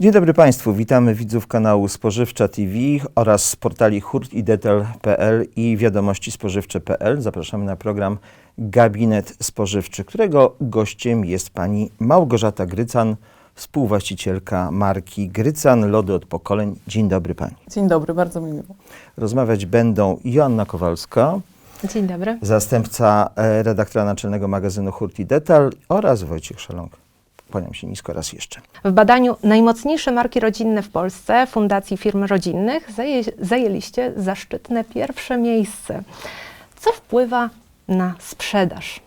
Dzień dobry Państwu, witamy widzów kanału Spożywcza TV oraz z portali hurtidetal.pl i wiadomości spożywcze.pl. Zapraszamy na program Gabinet Spożywczy, którego gościem jest pani Małgorzata Grycan, współwłaścicielka marki Grycan Lody od pokoleń. Dzień dobry Pani. Dzień dobry, bardzo mi miło. Rozmawiać będą Joanna Kowalska, Dzień dobry. zastępca e, redaktora naczelnego magazynu Hurti Detal oraz Wojciech Szalong. Kłaniam się nisko raz jeszcze. W badaniu najmocniejsze marki rodzinne w Polsce Fundacji Firm Rodzinnych zaje, zajęliście zaszczytne pierwsze miejsce. Co wpływa na sprzedaż?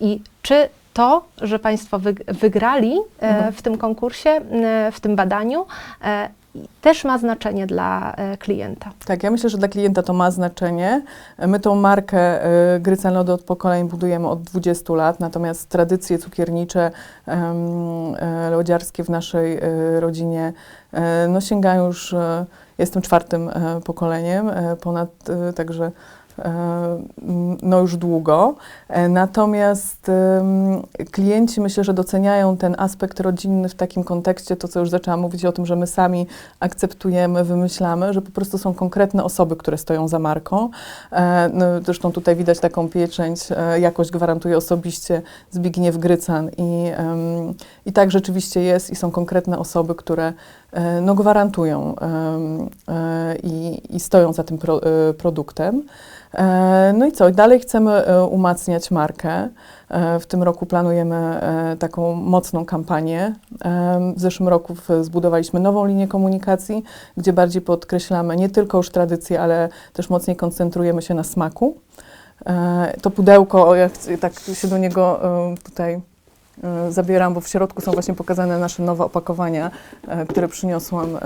I czy to, że Państwo wyg- wygrali e, w tym konkursie, e, w tym badaniu, e, też ma znaczenie dla e, klienta? Tak, ja myślę, że dla klienta to ma znaczenie. My tą markę y, Grycan Lody od pokoleń budujemy od 20 lat, natomiast tradycje cukiernicze, e, lodziarskie w naszej rodzinie e, no, sięgają już, e, jestem czwartym e, pokoleniem, e, ponad, e, także e, no już długo. E, Natomiast klienci myślę, że doceniają ten aspekt rodzinny w takim kontekście, to co już zaczęłam mówić o tym, że my sami akceptujemy, wymyślamy, że po prostu są konkretne osoby, które stoją za marką. E, no, zresztą tutaj widać taką pieczęć, e, jakość gwarantuje osobiście Zbigniew Grycan i, i tak rzeczywiście jest i są konkretne osoby, które e, no, gwarantują e, i, i stoją za tym pro, e, produktem. E, No i co? Dalej chcemy e, umacniać markę. E, W tym roku planujemy e, taką mocną kampanię. E, W zeszłym roku zbudowaliśmy nową linię komunikacji, gdzie bardziej podkreślamy nie tylko już tradycję, ale też mocniej koncentrujemy się na smaku. E, To pudełko, o, ja chcę- tak się do niego e, tutaj e, zabieram, bo w środku są właśnie pokazane nasze nowe opakowania, e, które przyniosłam.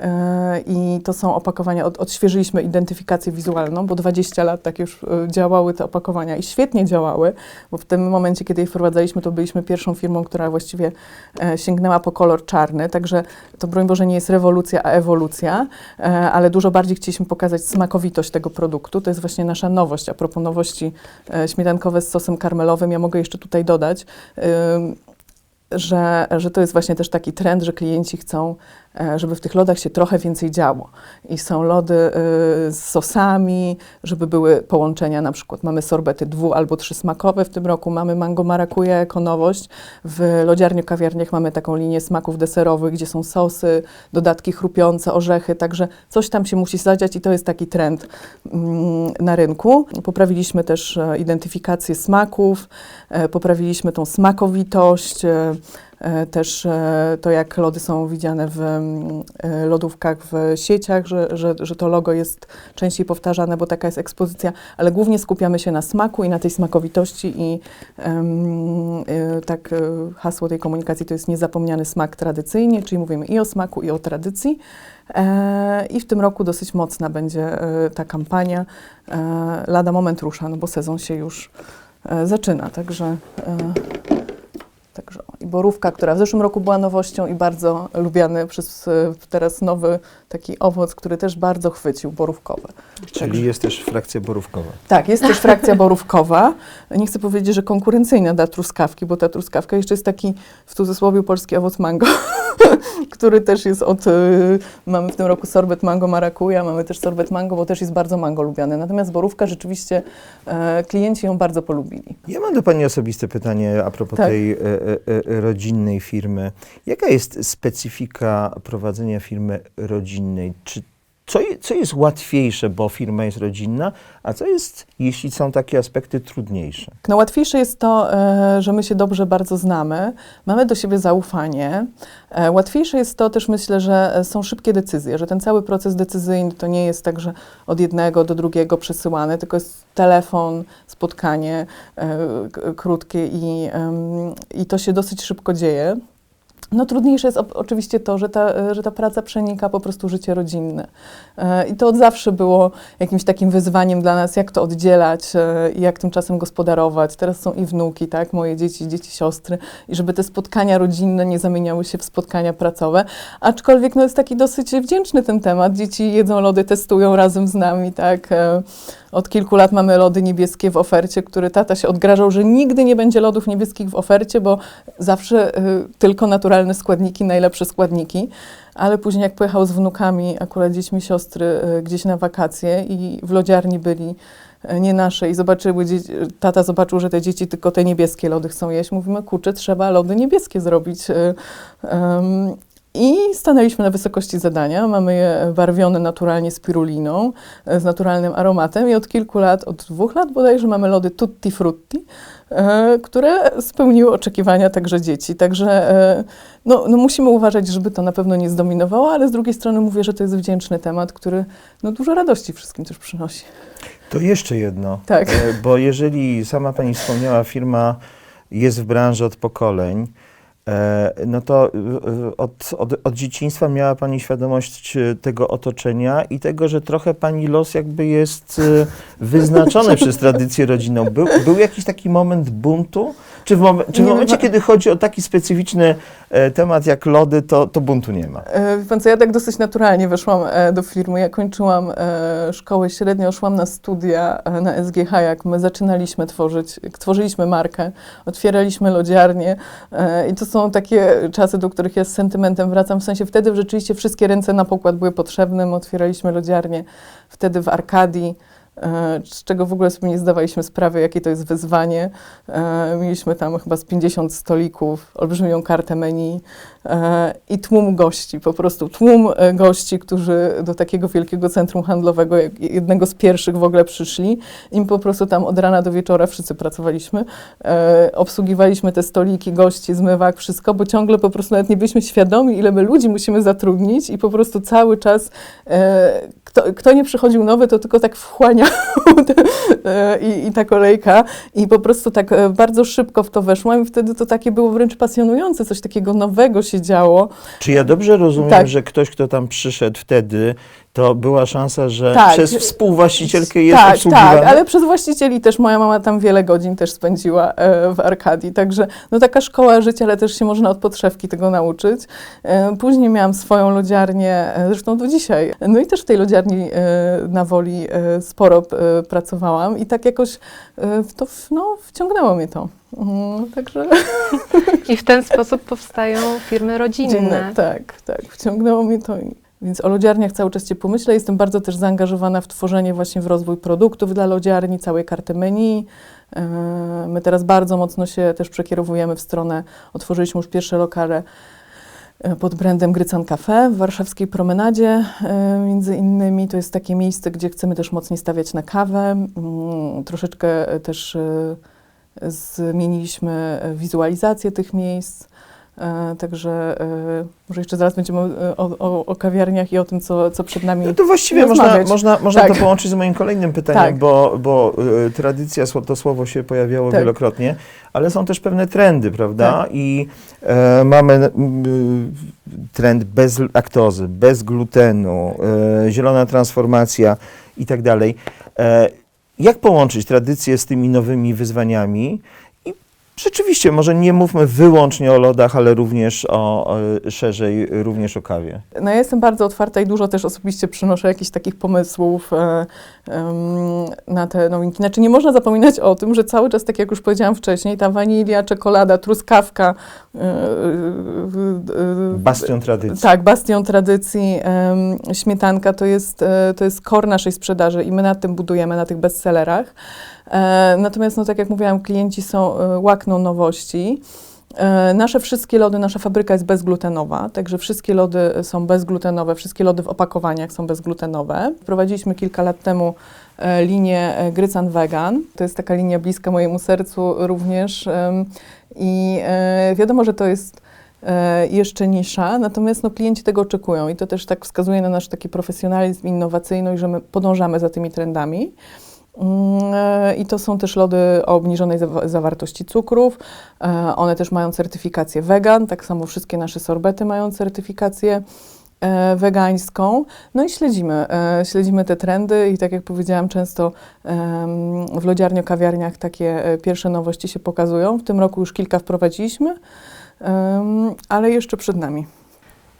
E, I to są opakowania, od, odświeżyliśmy identyfikację wizualną, bo 20 lat tak już e, działały te opakowania i świetnie działały, bo w tym momencie, kiedy je wprowadzaliśmy, to byliśmy pierwszą firmą, która właściwie e, sięgnęła po kolor czarny, także to broń Boże nie jest rewolucja, a ewolucja, ale dużo bardziej chcieliśmy pokazać smakowitość tego produktu. To jest właśnie nasza nowość. A propos nowości śmietankowe z sosem karmelowym, ja mogę jeszcze tutaj dodać, że, że to jest właśnie też taki trend, że klienci chcą, żeby w tych lodach się trochę więcej działo. I są lody y, z sosami, żeby były połączenia, na przykład mamy sorbety dwu albo trzy smakowe w tym roku, mamy mango marakuja jako nowość. W lodziarniu kawiarniach mamy taką linię smaków deserowych, gdzie są sosy, dodatki chrupiące, orzechy, także coś tam się musi zadziać i to jest taki trend mm, na rynku. Poprawiliśmy też e, identyfikację smaków, e, poprawiliśmy tą smakowitość, e, e, też e, to, jak lody są widziane w mm, e, lodówkach, w sieciach, że, że, że to logo jest częściej powtarzane, bo taka jest ekspozycja, ale głównie skupiamy się na smaku i na tej smakowitości i e, tak e, hasło tej komunikacji to jest niezapomniany smak tradycyjnie, czyli mówimy i o smaku, i o tradycji. E, I w tym roku dosyć mocna będzie e, ta kampania. E, lada moment rusza, no bo sezon się już e, zaczyna, także... E, Także i borówka, która w zeszłym roku była nowością i bardzo lubiany przez e, teraz nowy taki owoc, który też bardzo chwycił, borówkowy. Czyli jest też frakcja borówkowa. Tak, jest też frakcja borówkowa. Nie chcę powiedzieć, że konkurencyjna dla truskawki, bo ta truskawka jeszcze jest taki w cudzysłowie polski owoc mango, który też jest od... y, Mamy w tym roku sorbet mango marakuja, mamy też sorbet mango, bo też jest bardzo mango lubiany. Natomiast borówka rzeczywiście e, klienci ją bardzo polubili. Ja mam do Pani osobiste pytanie a propos Tak. tej e, e, rodzinnej firmy. Jaka jest specyfika prowadzenia firmy rodzinnej? Czy co, co jest łatwiejsze, bo firma jest rodzinna, a co jest, jeśli są takie aspekty, trudniejsze? No łatwiejsze jest to, e, że my się dobrze bardzo znamy, mamy do siebie zaufanie. E, Łatwiejsze jest to też myślę, że e, są szybkie decyzje, że ten cały proces decyzyjny to nie jest tak, że od jednego do drugiego przesyłany, tylko jest telefon, spotkanie krótkie i, i to się dosyć szybko dzieje. No trudniejsze jest oczywiście to, że ta, e, że ta praca przenika po prostu życie rodzinne. E, I to od zawsze było jakimś takim wyzwaniem dla nas, jak to oddzielać e, i jak tymczasem gospodarować. Teraz są i wnuki, tak, moje dzieci, dzieci, siostry i żeby te spotkania rodzinne nie zamieniały się w spotkania pracowe. Aczkolwiek no, jest taki dosyć wdzięczny ten temat. Dzieci jedzą lody, testują razem z nami, tak. Od kilku lat mamy lody niebieskie w ofercie, który tata się odgrażał, że nigdy nie będzie lodów niebieskich w ofercie, bo zawsze y, tylko naturalne składniki, najlepsze składniki. Ale później jak pojechał z wnukami, akurat dziećmi siostry, y, gdzieś na wakacje i w lodziarni byli y, nie nasze i zobaczyły, dzie- tata zobaczył, że te dzieci tylko te niebieskie lody chcą jeść. Mówimy, kurczę, trzeba lody niebieskie zrobić. y, em, i stanęliśmy na wysokości zadania. Mamy je barwione naturalnie spiruliną, e, z naturalnym aromatem i od kilku lat, od dwóch lat bodajże mamy lody tutti frutti, e, które spełniły oczekiwania także dzieci. Także e, no, no musimy uważać, żeby to na pewno nie zdominowało, ale z drugiej strony mówię, że to jest wdzięczny temat, który no, dużo radości wszystkim też przynosi. To jeszcze jedno. Tak. Bo jeżeli sama Pani wspomniała, firma jest w branży od pokoleń, no to e, od, od, od dzieciństwa miała Pani świadomość e, tego otoczenia i tego, że trochę Pani los jakby jest e, wyznaczony przez tradycję rodzinną. Był, był jakiś taki moment buntu? Czy w, momen, czy w Nie, momencie, wa- kiedy chodzi o taki specyficzny e, temat jak lody, to, to buntu nie ma? E, Wie pan co, ja tak dosyć naturalnie weszłam e, do firmy. Ja kończyłam e, szkołę średnią, szłam na studia e, na SGH, jak my zaczynaliśmy tworzyć, tworzyliśmy markę, otwieraliśmy lodziarnię e, i to są takie czasy, do których ja z sentymentem wracam. W sensie wtedy rzeczywiście wszystkie ręce na pokład były potrzebne. My otwieraliśmy lodziarnię wtedy w Arkadii. E, Z czego w ogóle sobie nie zdawaliśmy sprawy, jakie to jest wyzwanie. E, Mieliśmy tam chyba z 50 stolików, olbrzymią kartę menu e, i tłum gości, po prostu tłum gości, którzy do takiego wielkiego centrum handlowego, jednego z pierwszych w ogóle przyszli. Im po prostu tam od rana do wieczora wszyscy pracowaliśmy. Obsługiwaliśmy te stoliki, gości, zmywak, wszystko, bo ciągle po prostu nawet nie byliśmy świadomi, ile my ludzi musimy zatrudnić i po prostu cały czas kto, kto nie przychodził nowy, to tylko tak wchłaniał e, i, i ta kolejka. I po prostu tak e, bardzo szybko w to weszłam i wtedy to takie było wręcz pasjonujące, coś takiego nowego się działo. Czy ja dobrze rozumiem, Tak. że ktoś, kto tam przyszedł wtedy, to była szansa, że Tak. przez współwłaścicielkę jest tak, obsługiwany? tak, ale przez właścicieli też moja mama tam wiele godzin też spędziła e, w Arkadii, także no taka szkoła życia, ale też się można od podszewki tego nauczyć. E, później miałam swoją lodziarnię, e, zresztą do dzisiaj, no i też w tej lodziarni e, na Woli e, sporo e, pracowałam i tak jakoś e, w to, w- no, wciągnęło mnie to. Mm, także I w ten sposób powstają firmy rodzinne. Dzienne, tak, tak. Wciągnęło mnie to. i- Więc o lodziarniach cały czas Cię pomyślę. Jestem bardzo też zaangażowana w tworzenie właśnie w rozwój produktów dla lodziarni, całej karty menu. E, My teraz bardzo mocno się też przekierowujemy w stronę, otworzyliśmy już pierwsze lokale e, pod brandem Grycan Cafe w warszawskiej promenadzie e, między innymi. To jest takie miejsce, gdzie chcemy też mocniej stawiać na kawę. Mm, Troszeczkę też zmieniliśmy wizualizację tych miejsc. E, także e, może jeszcze zaraz będziemy e, o, o, o kawiarniach i o tym, co, co przed nami. No to właściwie można, rozmawiać. można, można Tak. to połączyć z moim kolejnym pytaniem, Tak. bo, bo y, tradycja, to słowo się pojawiało Tak. wielokrotnie, ale są też pewne trendy, prawda? Tak. I mamy y, trend bez laktozy, bez glutenu, zielona transformacja i tak dalej. Jak połączyć tradycję z tymi nowymi wyzwaniami? Rzeczywiście, może nie mówmy wyłącznie o lodach, ale również o, e, szerzej również o kawie. No ja jestem bardzo otwarta i dużo też osobiście przynoszę jakichś takich pomysłów e, em, na te nowinki. Znaczy nie można zapominać o tym, że cały czas, tak jak już powiedziałam wcześniej, ta wanilia, czekolada, truskawka, e, e, e, Bastion tradycji. Tak, bastion tradycji, em, śmietanka to jest, e, to jest core naszej sprzedaży i my nad tym budujemy, na tych bestsellerach. E, natomiast, no, tak jak mówiłam, klienci są, e, łakną nowości. E, Nasze wszystkie lody, nasza fabryka jest bezglutenowa, także wszystkie lody są bezglutenowe, wszystkie lody w opakowaniach są bezglutenowe. Wprowadziliśmy kilka lat temu e, linię e, Grycan Vegan. To jest taka linia bliska mojemu sercu również i wiadomo, że to jest jeszcze nisza, natomiast no, klienci tego oczekują i to też tak wskazuje na nasz taki profesjonalizm, innowacyjność, że my podążamy za tymi trendami. Mm, e, I to są też lody o obniżonej zawa- zawartości cukrów. E, One też mają certyfikację wegan, tak samo wszystkie nasze sorbety mają certyfikację e, wegańską. No i śledzimy, śledzimy te trendy i tak jak powiedziałam, często w lodziarnio, kawiarniach takie pierwsze nowości się pokazują. W tym roku już kilka wprowadziliśmy, ale jeszcze przed nami.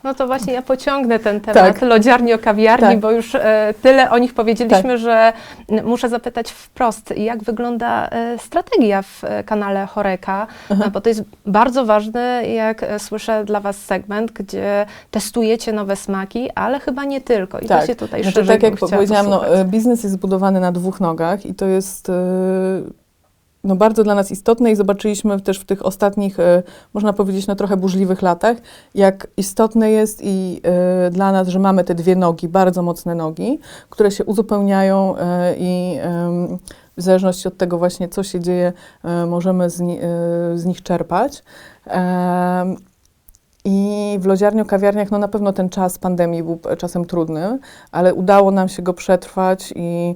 No to właśnie ja pociągnę ten temat Tak. lodziarni o kawiarni, Tak. bo już e, tyle o nich powiedzieliśmy, Tak. że muszę zapytać wprost, jak wygląda e, strategia w e, kanale Choreka, bo to jest bardzo ważny, jak e, słyszę, dla Was segment, gdzie testujecie nowe smaki, ale chyba nie tylko. I właśnie tutaj znaczy, tak jak powiedziałam, no, e, biznes jest zbudowany na dwóch nogach i to jest e, no, bardzo dla nas istotne i zobaczyliśmy też w tych ostatnich, e, można powiedzieć, no, trochę burzliwych latach, jak istotne jest i e, dla nas, że mamy te dwie nogi, bardzo mocne nogi, które się uzupełniają e, i w zależności od tego właśnie, co się dzieje, możemy z, ni- z nich czerpać. I w lodziarniu, kawiarniach, no na pewno ten czas pandemii był czasem trudny, ale udało nam się go przetrwać i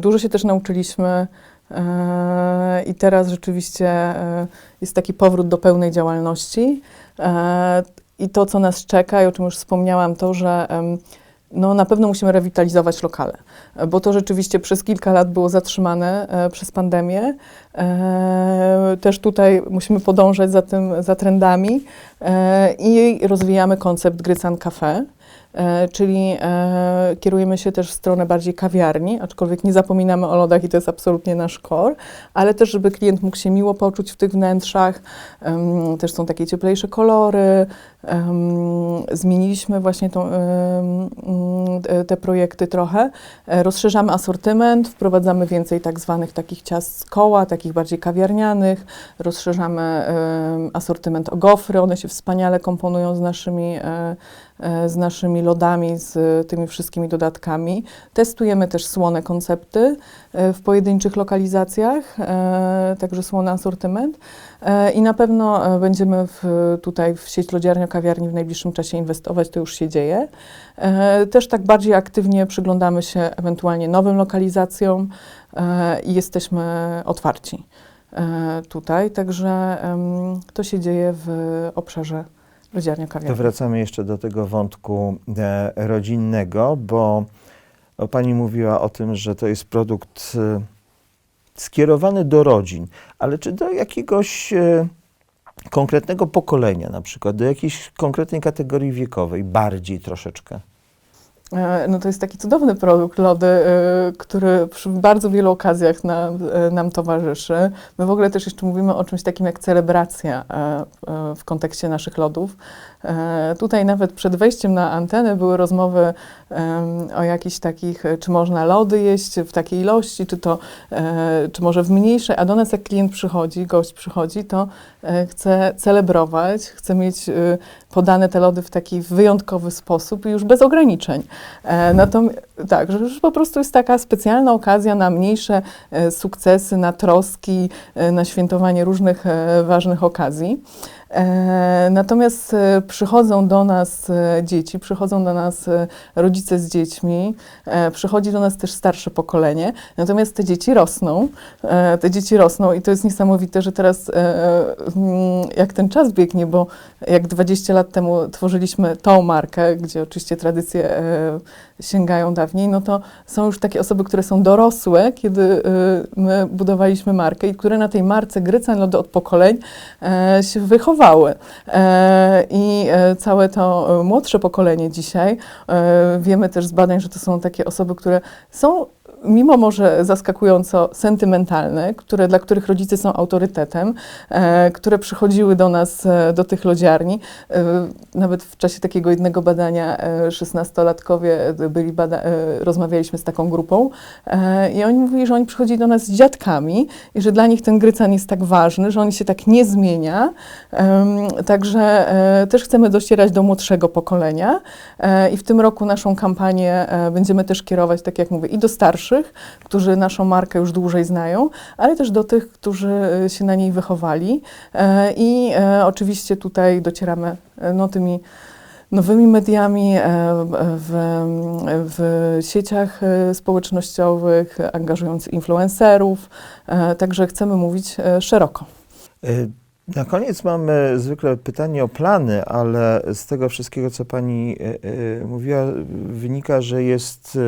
dużo się też nauczyliśmy. E, I teraz rzeczywiście e, jest taki powrót do pełnej działalności. E, I to, co nas czeka, i o czym już wspomniałam, to, że no, na pewno musimy rewitalizować lokale, bo to rzeczywiście przez kilka lat było zatrzymane przez pandemię. Też tutaj musimy podążać za tym, za trendami i rozwijamy koncept Grycan Cafe. E, czyli e, kierujemy się też w stronę bardziej kawiarni, aczkolwiek nie zapominamy o lodach i to jest absolutnie nasz core, ale też, żeby klient mógł się miło poczuć w tych wnętrzach. Też są takie cieplejsze kolory. Zmieniliśmy właśnie tą, te- projekty trochę. E, rozszerzamy asortyment, wprowadzamy więcej tak zwanych takich ciast z koła, takich bardziej kawiarnianych. Rozszerzamy asortyment o gofry, one się wspaniale komponują z naszymi z naszymi lodami, z e, tymi wszystkimi dodatkami. Testujemy też słone koncepty e, w pojedynczych lokalizacjach, e, także słony asortyment. E, I na pewno e, będziemy w, tutaj w sieć lodziarnio-kawiarni w najbliższym czasie inwestować, to już się dzieje. E, Też tak bardziej aktywnie przyglądamy się ewentualnie nowym lokalizacjom e, i jesteśmy otwarci e, tutaj, także to się dzieje w obszarze To wracamy jeszcze do tego wątku e, rodzinnego, bo o, Pani mówiła o tym, że to jest produkt e, skierowany do rodzin, ale czy do jakiegoś e, konkretnego pokolenia, na przykład do jakiejś konkretnej kategorii wiekowej, bardziej troszeczkę? E, No to jest taki cudowny produkt lody, e, który przy bardzo wielu okazjach nam, e, nam towarzyszy. My w ogóle też jeszcze mówimy o czymś takim jak celebracja w kontekście naszych lodów. Tutaj nawet przed wejściem na antenę były rozmowy o jakichś takich, czy można lody jeść w takiej ilości, czy to, czy może w mniejszej, a do nas jak klient przychodzi, gość przychodzi, to chce celebrować, chce mieć podane te lody w taki wyjątkowy sposób i już bez ograniczeń. E, natom- tak, że już po prostu jest taka specjalna okazja na mniejsze e, sukcesy, na troski, e, na świętowanie różnych ważnych okazji. E, natomiast e, przychodzą do nas e, dzieci, przychodzą do nas rodzice z dziećmi, przychodzi do nas też starsze pokolenie, natomiast te dzieci rosną, te dzieci rosną i to jest niesamowite, że teraz mm, jak ten czas biegnie, bo jak 20 lat temu tworzyliśmy tą markę, gdzie oczywiście tradycje sięgają dawniej, no to są już takie osoby, które są dorosłe, kiedy e, my budowaliśmy markę i które na tej marce Grycan Lody od pokoleń e, się wychowały. E, I e, całe to młodsze pokolenie dzisiaj, wiemy też z badań, że to są takie osoby, które są mimo może zaskakująco sentymentalne, które, dla których rodzice są autorytetem, e, które przychodziły do nas, e, do tych lodziarni. E, nawet w czasie takiego jednego badania e, 16-latkowie byli bada- e, rozmawialiśmy z taką grupą e, i oni mówili, że oni przychodzili do nas z dziadkami i że dla nich ten grycan jest tak ważny, że on się tak nie zmienia. Także e, też chcemy docierać do młodszego pokolenia i w tym roku naszą kampanię będziemy też kierować, tak jak mówię, i do starszych, którzy naszą markę już dłużej znają, ale też do tych, którzy się na niej wychowali. I oczywiście tutaj docieramy no, tymi nowymi mediami e, w, w sieciach e, społecznościowych, angażując influencerów, e, także chcemy mówić szeroko. Na koniec mamy zwykle pytanie o plany, ale z tego wszystkiego, co Pani mówiła, wynika, że jest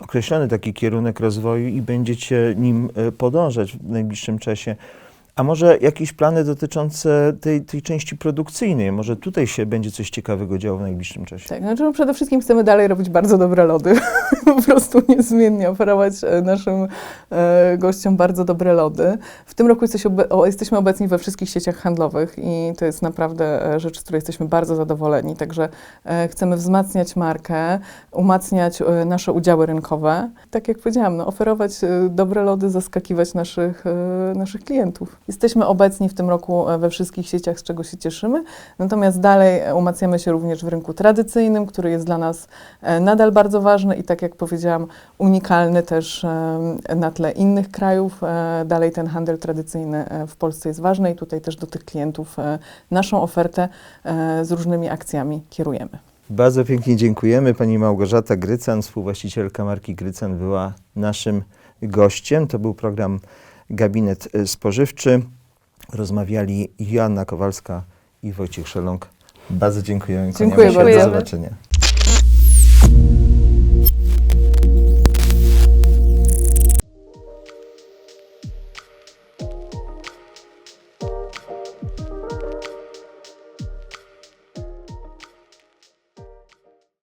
określony taki kierunek rozwoju i będziecie nim podążać w najbliższym czasie. A może jakieś plany dotyczące tej, tej części produkcyjnej? Może tutaj się będzie coś ciekawego działo w najbliższym czasie? Tak, znaczy no przede wszystkim chcemy dalej robić bardzo dobre lody. po prostu niezmiennie oferować e, naszym e, gościom bardzo dobre lody. W tym roku jesteś obe- o, jesteśmy obecni we wszystkich sieciach handlowych i to jest naprawdę e, rzecz, z której jesteśmy bardzo zadowoleni. Także e, chcemy wzmacniać markę, umacniać e, nasze udziały rynkowe. Tak jak powiedziałam, no, oferować e, dobre lody, zaskakiwać naszych, e, naszych klientów. Jesteśmy obecni w tym roku e, we wszystkich sieciach, z czego się cieszymy. Natomiast dalej e, umacniamy się również w rynku tradycyjnym, który jest dla nas e, nadal bardzo ważny i tak jak powiedziałam, unikalny też na tle innych krajów. Dalej ten handel tradycyjny w Polsce jest ważny i tutaj też do tych klientów naszą ofertę z różnymi akcjami kierujemy. Bardzo pięknie dziękujemy. Pani Małgorzata Grycan, współwłaścicielka marki Grycan, była naszym gościem. To był program Gabinet y, Spożywczy. Rozmawiali Joanna Kowalska i Wojciech Szeląg. Bardzo dziękujemy. Dziękuję się. bardzo. Do zobaczenia.